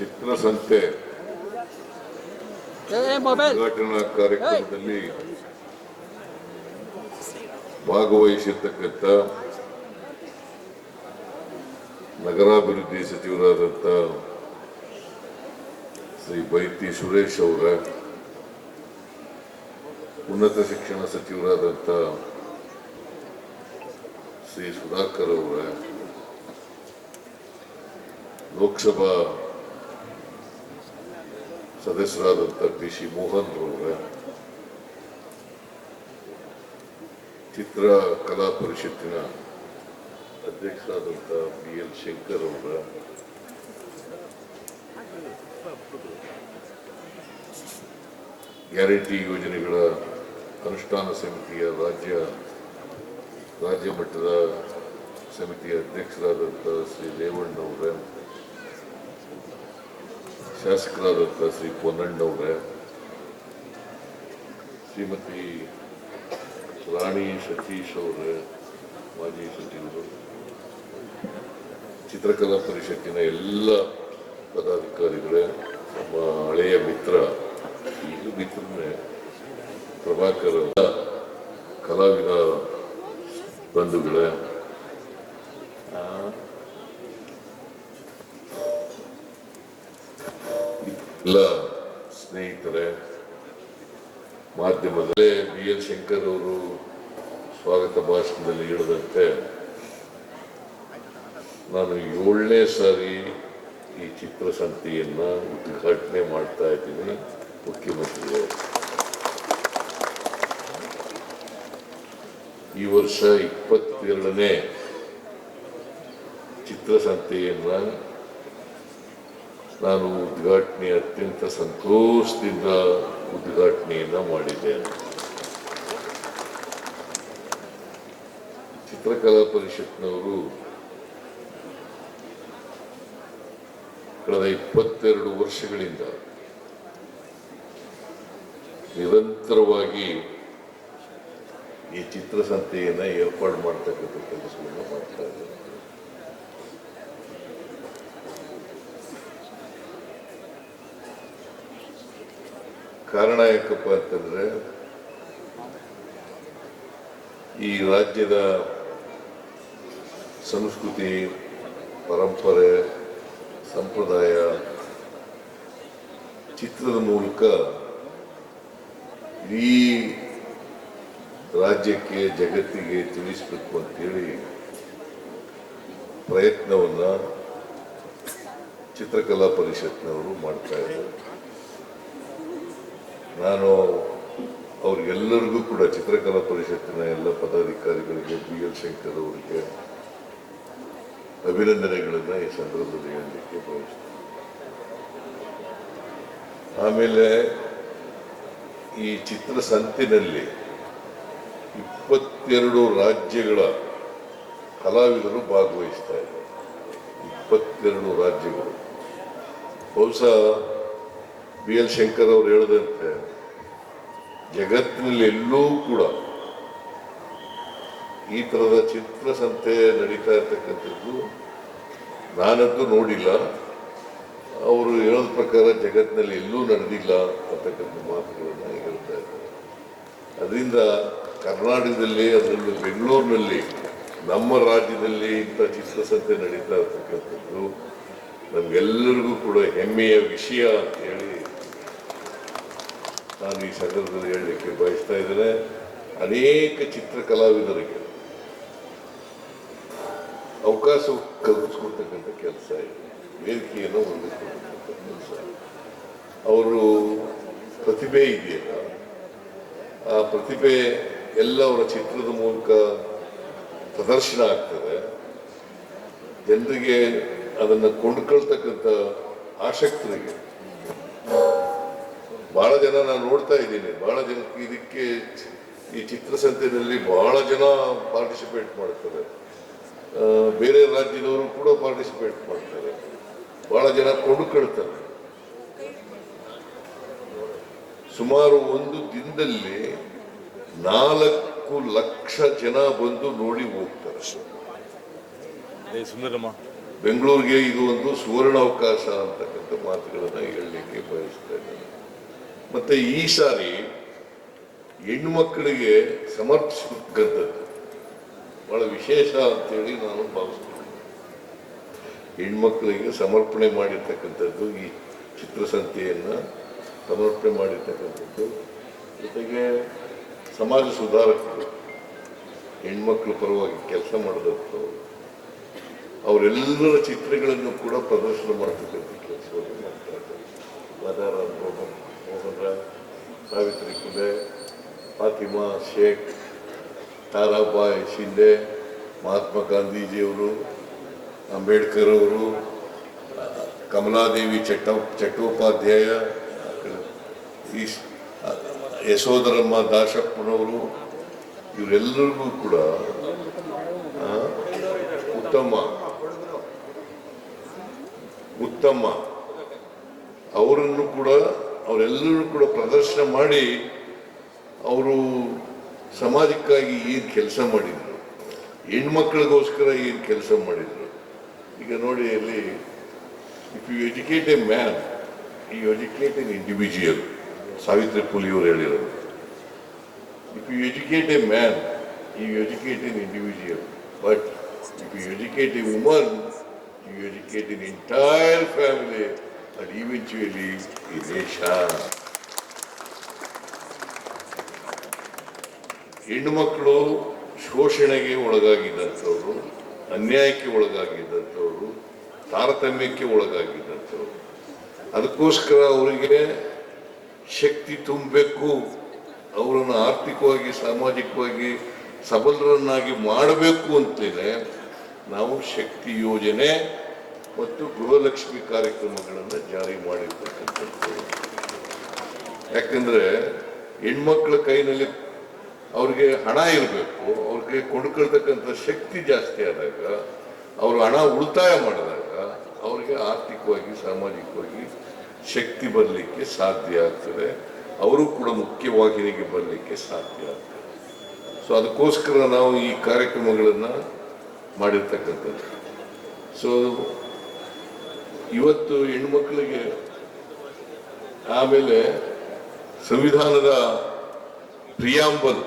ಚಿತ್ರಸಂತೆ ಸಂತೆ ಉದ್ಘಾಟನಾ ಕಾರ್ಯಕ್ರಮದಲ್ಲಿ ಭಾಗವಹಿಸಿರ್ತಕ್ಕಂಥ ನಗರಾಭಿವೃದ್ಧಿ ಸಚಿವರಾದಂಥ ಶ್ರೀ ಬೈತಿ ಸುರೇಶ್ ಅವರ ಉನ್ನತ ಶಿಕ್ಷಣ ಸಚಿವರಾದಂಥ ಶ್ರೀ ಸುಧಾಕರ್ ಅವರ ಲೋಕಸಭಾ ಸದಸ್ಯರಾದಂಥ ಪಿ ಸಿ ಮೋಹನ್ ರವರ ಚಿತ್ರ ಕಲಾ ಪರಿಷತ್ತಿನ ಅಧ್ಯಕ್ಷರಾದಂಥ ಬಿ ಎಲ್ ಶಂಕರ್ ಅವರ ಗ್ಯಾರಂಟಿ ಯೋಜನೆಗಳ ಅನುಷ್ಠಾನ ಸಮಿತಿಯ ರಾಜ್ಯ ರಾಜ್ಯ ಮಟ್ಟದ ಸಮಿತಿಯ ಅಧ್ಯಕ್ಷರಾದಂಥ ಶ್ರೀ ರೇವಣ್ಣವರ ಶಾಸಕರಾದಂಥ ಶ್ರೀ ಪೊನ್ನಣ್ಣವರ ಶ್ರೀಮತಿ ರಾಣಿ ಸತೀಶ್ ಅವರ, ಮಾಜಿ ಸಚಿವರು, ಚಿತ್ರಕಲಾ ಪರಿಷತ್ತಿನ ಎಲ್ಲ ಪದಾಧಿಕಾರಿಗಳೇ, ನಮ್ಮ ಹಳೆಯ ಮಿತ್ರ, ಈಗಲೂ ಮಿತ್ರನೇ ಪ್ರಭಾಕರ ಕಲಾವಿದ ಬಂಧುಗಳೇ ಸ್ನೇಹಿತರೆ ಮಾಧ್ಯಮದಲ್ಲೇ ಬಿ ಎಲ್ ಶಂಕರ್ ಅವರು ಸ್ವಾಗತ ಭಾಷಣದಲ್ಲಿ ಹೇಳಿದಂತೆ, ನಾನು ಏಳನೇ ಸಾರಿ ಈ ಚಿತ್ರಸಂತೆಯನ್ನ ಉದ್ಘಾಟನೆ ಮಾಡ್ತಾ ಇದ್ದೀನಿ ಮುಖ್ಯಮಂತ್ರಿಗಳು ಈ ವರ್ಷ ಇಪ್ಪತ್ತೆರಡನೇ ಚಿತ್ರಸಂತೆಯನ್ನ ನಾನು ಉದ್ಘಾಟನೆ ಅತ್ಯಂತ ಸಂತೋಷದಿಂದ ಉದ್ಘಾಟನೆಯನ್ನ ಮಾಡಿದ್ದೇನೆ. ಚಿತ್ರಕಲಾ ಪರಿಷತ್ನವರು ಕಳೆದ ಇಪ್ಪತ್ತೆರಡು ವರ್ಷಗಳಿಂದ ನಿರಂತರವಾಗಿ ಈ ಚಿತ್ರಸಂತೆಯನ್ನು ಏರ್ಪಾಡು ಮಾಡ್ತಕ್ಕಂಥ ಕೆಲಸವನ್ನು ಮಾಡ್ತಾ ಇದ್ದಾರೆ. ಕಾರಣ ಯಾಕಪ್ಪ ಅಂತಂದ್ರೆ, ಈ ರಾಜ್ಯದ ಸಂಸ್ಕೃತಿ, ಪರಂಪರೆ, ಸಂಪ್ರದಾಯ, ಚಿತ್ರದ ಮೂಲಕ ಇಡೀ ರಾಜ್ಯಕ್ಕೆ, ಜಗತ್ತಿಗೆ ತಿಳಿಸ್ಬೇಕು ಅಂತೇಳಿ ಪ್ರಯತ್ನವನ್ನು ಚಿತ್ರಕಲಾ ಪರಿಷತ್ನವರು ಮಾಡ್ತಾ ಇದ್ದಾರೆ. ನಾನು ಅವ್ರಿಗೆಲ್ಲರಿಗೂ ಕೂಡ ಚಿತ್ರಕಲಾ ಪರಿಷತ್ತಿನ ಎಲ್ಲ ಪದಾಧಿಕಾರಿಗಳಿಗೆ ಬಿ ಎಲ್ ಶಂಕರ್ ಅವರಿಗೆ ಅಭಿನಂದನೆಗಳನ್ನು ಈ ಸಂದರ್ಭದಲ್ಲಿ ಹೇಳಲಿಕ್ಕೆ ಬಯಸ್ತೇನೆ. ಆಮೇಲೆ ಈ ಚಿತ್ರಸಂತಿನಲ್ಲಿ ಇಪ್ಪತ್ತೆರಡು ರಾಜ್ಯಗಳ ಕಲಾವಿದರು ಭಾಗವಹಿಸ್ತಾ ಇದ್ದಾರೆ. ಇಪ್ಪತ್ತೆರಡು ರಾಜ್ಯಗಳು. ಬಹುಶಃ ಬಿ ಎಲ್ ಶಂಕರ್ ಅವರು ಹೇಳಿದಂತೆ, ಜಗತ್ತಿನಲ್ಲಿ ಎಲ್ಲೂ ಕೂಡ ಈ ತರದ ಚಿತ್ರಸಂತೆ ನಡೀತಾ ಇರ್ತಕ್ಕಂಥದ್ದು ನಾನಂತೂ ನೋಡಿಲ್ಲ. ಅವರು ಹೇಳೋದ ಪ್ರಕಾರ ಜಗತ್ತಿನಲ್ಲಿ ಎಲ್ಲೂ ನಡೆದಿಲ್ಲ ಅಂತಕ್ಕಂಥ ಮಾತುಗಳನ್ನು ಹೇಳ್ತಾ ಇದ್ದಾರೆ. ಅದರಿಂದ ಕರ್ನಾಟಕದಲ್ಲಿ ಅದರಲ್ಲೂ ಬೆಂಗಳೂರಿನಲ್ಲಿ, ನಮ್ಮ ರಾಜ್ಯದಲ್ಲಿ ಇಂಥ ಚಿತ್ರಸಂತೆ ನಡೀತಾ ಇರ್ತಕ್ಕಂಥದ್ದು ನಮಗೆಲ್ಲರಿಗೂ ಕೂಡ ಹೆಮ್ಮೆಯ ವಿಷಯ ಅಂತ ಹೇಳಿ ಈ ಸಂದರ್ಭದಲ್ಲಿ ಹೇಳಲಿಕ್ಕೆ ಬಯಸ್ತಾ ಇದ್ದೇನೆ ಅನೇಕ ಚಿತ್ರಕಲಾವಿದರಿಗೆ. ಅವಕಾಶ ಕಲ್ಪಿಸ್ಕೊಡ್ತಕ್ಕಂಥ ಕೆಲಸ ಇದೆ. ವೇದಿಕೆಯನ್ನು ಒದಗಿಸ್ಕೊಡ್ತಕ್ಕಂಥ ಕೆಲಸ. ಅವರು ಪ್ರತಿಭೆ ಇದೆಯಲ್ಲ, ಆ ಪ್ರತಿಭೆ ಎಲ್ಲ ಅವರ ಚಿತ್ರದ ಮೂಲಕ ಪ್ರದರ್ಶನ ಆಗ್ತದೆ. ಜನರಿಗೆ ಅದನ್ನು ಕೊಂಡ್ಕೊಳ್ತಕ್ಕಂಥ ಆಸಕ್ತರಿಗೆ ಬಹಳ ಜನ ನಾನು ನೋಡ್ತಾ ಇದ್ದೀನಿ. ಬಹಳ ಜನ ಇದಕ್ಕೆ ಈ ಚಿತ್ರಸಂತೆಯಲ್ಲಿ ಬಹಳ ಜನ ಪಾರ್ಟಿಸಿಪೇಟ್ ಮಾಡ್ತಾರೆ. ಬೇರೆ ರಾಜ್ಯದವರು ಕೂಡ ಪಾರ್ಟಿಸಿಪೇಟ್ ಮಾಡ್ತಾರೆ. ಬಹಳ ಜನ ಕೊಂಡುಕೊಳ್ತಾರೆ ಸುಮಾರು ಒಂದು ದಿನದಲ್ಲಿ ನಾಲ್ಕು ಲಕ್ಷ ಜನ ಬಂದು ನೋಡಿ ಹೋಗ್ತಾರೆ. ಬೆಂಗಳೂರಿಗೆ ಇದು ಒಂದು ಸುವರ್ಣ ಅವಕಾಶ ಅಂತಕ್ಕಂಥ ಮಾತುಗಳನ್ನು ಹೇಳಲಿಕ್ಕೆ ಬಯಸ್ತಾ ಇದ್ದೇನೆ. ಮತ್ತೆ ಈ ಸಾರಿ ಹೆಣ್ಮಕ್ಕಳಿಗೆ ಸಮರ್ಪಿಸತಕ್ಕಂಥದ್ದು ಬಹಳ ವಿಶೇಷ ಅಂತೇಳಿ ನಾನು ಭಾವಿಸ್ತೀನಿ. ಹೆಣ್ಮಕ್ಕಳಿಗೆ ಸಮರ್ಪಣೆ ಮಾಡಿರ್ತಕ್ಕಂಥದ್ದು ಈ ಚಿತ್ರಸಂತೆಯನ್ನು ಸಮರ್ಪಣೆ ಮಾಡಿರ್ತಕ್ಕಂಥದ್ದು. ಜೊತೆಗೆ ಸಮಾಜ ಸುಧಾರಕರು ಹೆಣ್ಮಕ್ಳು ಪರವಾಗಿ ಕೆಲಸ ಮಾಡಿದಂಥವ್ರು ಅವರೆಲ್ಲರ ಚಿತ್ರಗಳನ್ನು ಕೂಡ ಪ್ರದರ್ಶನ ಮಾಡ್ತಕ್ಕಂಥ ಕೆಲಸವನ್ನು ಮಾಡ್ತಾ ಇದ್ದಾರೆ ಮೋಹನ್ ಸಾವಿತ್ರಿ ಕುಲೆ ಫಾತಿಮಾ ಶೇಖ್ ತಾರಾಬಾಯಿ ಶಿಂದೆ ಮಹಾತ್ಮ ಗಾಂಧೀಜಿಯವರು ಅಂಬೇಡ್ಕರ್ ಅವರು ಕಮಲಾದೇವಿ ಚಟ್ಟ ಚಟ್ಟೋಪಾಧ್ಯಾಯ ಈ ಯಶೋಧರಮ್ಮ ದಾಸಪ್ಪನವರು ಇವರೆಲ್ಲರಿಗೂ ಕೂಡ ಉತ್ತಮ ಉತ್ತಮ. ಅವರನ್ನು ಕೂಡ ಅವರೆಲ್ಲರೂ ಕೂಡ ಪ್ರದರ್ಶನ ಮಾಡಿ ಅವರು ಸಮಾಜಕ್ಕಾಗಿ ಏನು ಕೆಲಸ ಮಾಡಿದರು. ಹೆಣ್ಮಕ್ಳಿಗೋಸ್ಕರ ಏನು ಕೆಲಸ ಮಾಡಿದರು. ಈಗ ನೋಡಿ ಅಲ್ಲಿ if you educate a man you educate an individual Savitri ಪುಲಿಯವರು ಹೇಳಿರೋದು. If you educate a man you educate an individual but if you educate a woman you educate an entire family and eventually ಈ ಹೆಣ್ಣು ಹೆಣ್ಣುಮಕ್ಕಳು ಶೋಷಣೆಗೆ ಒಳಗಾಗಿದ್ದಂಥವ್ರು, ಅನ್ಯಾಯಕ್ಕೆ ಒಳಗಾಗಿದ್ದಂಥವ್ರು, ತಾರತಮ್ಯಕ್ಕೆ ಒಳಗಾಗಿದ್ದಂಥವ್ರು. ಅದಕ್ಕೋಸ್ಕರ ಅವರಿಗೆ ಶಕ್ತಿ ತುಂಬಬೇಕು. ಅವರನ್ನು ಆರ್ಥಿಕವಾಗಿ, ಸಾಮಾಜಿಕವಾಗಿ ಸಬಲರನ್ನಾಗಿ ಮಾಡಬೇಕು ಅಂತಲೇ ನಾವು ಶಕ್ತಿ ಯೋಜನೆ ಮತ್ತು ಗೃಹಲಕ್ಷ್ಮಿ ಕಾರ್ಯಕ್ರಮಗಳನ್ನು ಜಾರಿ ಮಾಡಿರ್ತಕ್ಕಂಥದ್ದು. ಯಾಕಂದ್ರೆ ಹೆಣ್ಮಕ್ಳ ಕೈನಲ್ಲಿ ಅವ್ರಿಗೆ ಹಣ ಇರಬೇಕು, ಅವ್ರಿಗೆ ಕೊಂಡ್ಕೊಳ್ತಕ್ಕಂಥ ಶಕ್ತಿ ಜಾಸ್ತಿ ಆದಾಗ, ಅವರು ಹಣ ಉಳಿತಾಯ ಮಾಡಿದಾಗ ಅವರಿಗೆ ಆರ್ಥಿಕವಾಗಿ, ಸಾಮಾಜಿಕವಾಗಿ ಶಕ್ತಿ ಬರಲಿಕ್ಕೆ ಸಾಧ್ಯ ಆಗ್ತದೆ. ಅವರು ಕೂಡ ಮುಖ್ಯವಾಹಿನಿಗೆ ಬರಲಿಕ್ಕೆ ಸಾಧ್ಯ ಆಗ್ತದೆ. ಸೊ ಅದಕ್ಕೋಸ್ಕರ ನಾವು ಈ ಕಾರ್ಯಕ್ರಮಗಳನ್ನು ಮಾಡಿರ್ತಕ್ಕಂಥದ್ದು. ಸೊ ಇವತ್ತು ಹೆಣ್ಮಕ್ಳಿಗೆ ಆಮೇಲೆ ಸಂವಿಧಾನದ ಪ್ರಿಯಾಂಬಲ್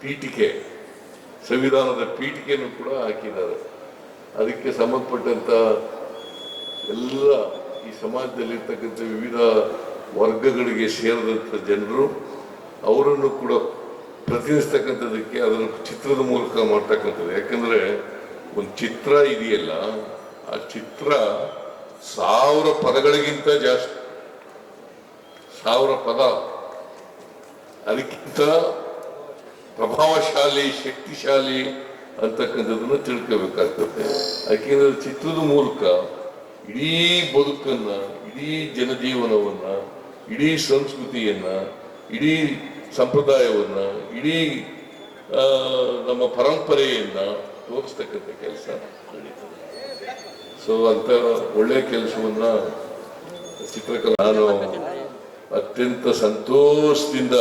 ಪೀಠಿಕೆ, ಸಂವಿಧಾನದ ಪೀಠಿಕೆಯನ್ನು ಕೂಡ ಹಾಕಿದ್ದಾರೆ. ಅದಕ್ಕೆ ಸಂಬಂಧಪಟ್ಟಂತ ಎಲ್ಲ ಈ ಸಮಾಜದಲ್ಲಿರ್ತಕ್ಕಂಥ ವಿವಿಧ ವರ್ಗಗಳಿಗೆ ಸೇರಿದಂಥ ಜನರು, ಅವರನ್ನು ಕೂಡ ಪ್ರತಿನಿಧಿಸ್ತಕ್ಕಂಥದ್ದಕ್ಕೆ ಅದರ ಚಿತ್ರದ ಮೂಲಕ ಮಾಡ್ತಕ್ಕಂಥದ್ದು. ಯಾಕಂದರೆ ಒಂದು ಚಿತ್ರ ಇದೆಯಲ್ಲ ಆ ಚಿತ್ರ ಸಾವಿರ ಪದಗಳಿಗಿಂತ ಜಾಸ್ತಿ. ಸಾವಿರ ಪದ. ಅದಕ್ಕಿಂತ ಪ್ರಭಾವಶಾಲಿ, ಶಕ್ತಿಶಾಲಿ ಅಂತಕ್ಕಂಥದ್ದನ್ನು ತಿಳ್ಕೋಬೇಕಾಗ್ತದೆ. ಯಾಕೆಂದ್ರೆ ಚಿತ್ರದ ಮೂಲಕ ಇಡೀ ಬದುಕನ್ನ, ಇಡೀ ಜನಜೀವನವನ್ನ, ಇಡೀ ಸಂಸ್ಕೃತಿಯನ್ನ, ಇಡೀ ಸಂಪ್ರದಾಯವನ್ನ, ಇಡೀ ನಮ್ಮ ಪರಂಪರೆಯನ್ನ ತೋರಿಸ್ತಕ್ಕಂಥ ಕೆಲಸ ನಡೀತದೆ. ಸೊ ಅಂತ ಒಳ್ಳೆ ಕೆಲಸವನ್ನ ಚಿತ್ರಕಲಾ ನಾನು ಅತ್ಯಂತ ಸಂತೋಷದಿಂದ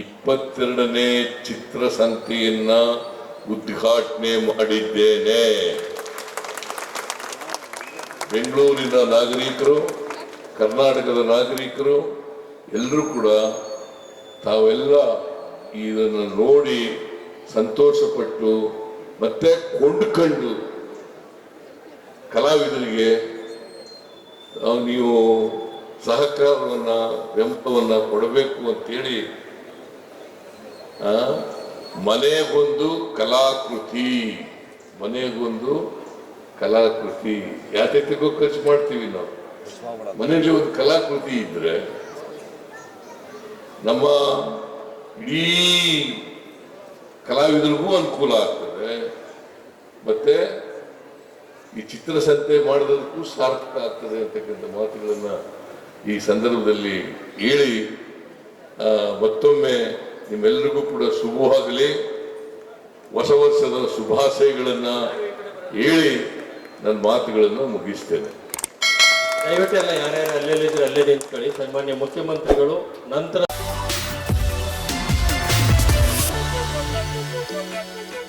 ಇಪ್ಪತ್ತೆರಡನೇ ಚಿತ್ರಸಂತೆಯನ್ನ ಉದ್ಘಾಟನೆ ಮಾಡಿದ್ದೇನೆ. ಬೆಂಗಳೂರಿನ ನಾಗರಿಕರು, ಕರ್ನಾಟಕದ ನಾಗರಿಕರು ಎಲ್ಲರೂ ಕೂಡ ತಾವೆಲ್ಲ ಇದನ್ನು ನೋಡಿ ಸಂತೋಷಪಟ್ಟು ಮತ್ತೆ ಕೊಂಡ್ಕೊಂಡು ಕಲಾವಿದರಿಗೆ ನೀವು ಸಹಕಾರವನ್ನು, ಬೆಂಬಲವನ್ನು ಕೊಡಬೇಕು ಅಂತೇಳಿ ಮನೆಗೊಂದು ಕಲಾಕೃತಿ ಮನೆಗೊಂದು ಕಲಾಕೃತಿ. ಯಾತಕ್ಕೂ ಖರ್ಚು ಮಾಡ್ತೀವಿ ನಾವು? ಮನೆಯಲ್ಲಿ ಒಂದು ಕಲಾಕೃತಿ ಇದ್ರೆ, ನಮ್ಮ ಇಡೀ ಕಲಾವಿದರಿಗೂ ಅನುಕೂಲ ಆಗ್ತದೆ. ಮತ್ತೆ ಈ ಚಿತ್ರಸಂತೆ ಮಾಡಿದಕ್ಕೂ ಸಾರ್ಥಕ ಆಗ್ತದೆ ಅಂತಕ್ಕಂಥ ಮಾತುಗಳನ್ನ ಈ ಸಂದರ್ಭದಲ್ಲಿ ಹೇಳಿ ಮತ್ತೊಮ್ಮೆ ನಿಮ್ಮೆಲ್ಲರಿಗೂ ಕೂಡ ಶುಭವಾಗಲಿ ಹೊಸ ವರ್ಷದ ಶುಭಾಶಯಗಳನ್ನ ಹೇಳಿ ನನ್ನ ಮಾತುಗಳನ್ನು ಮುಗಿಸ್ತೇನೆ. ದಯವಿಟ್ಟು ಎಲ್ಲ ಯಾರ್ಯಾರು ಅಲ್ಲೆಲ್ಲಿದ್ರೆ ಅಲ್ಲೇ ನಿಂತ್ಕೊಳ್ಳಿ. ಸನ್ಮಾನ್ಯ ಮುಖ್ಯಮಂತ್ರಿಗಳು, ನಂತರ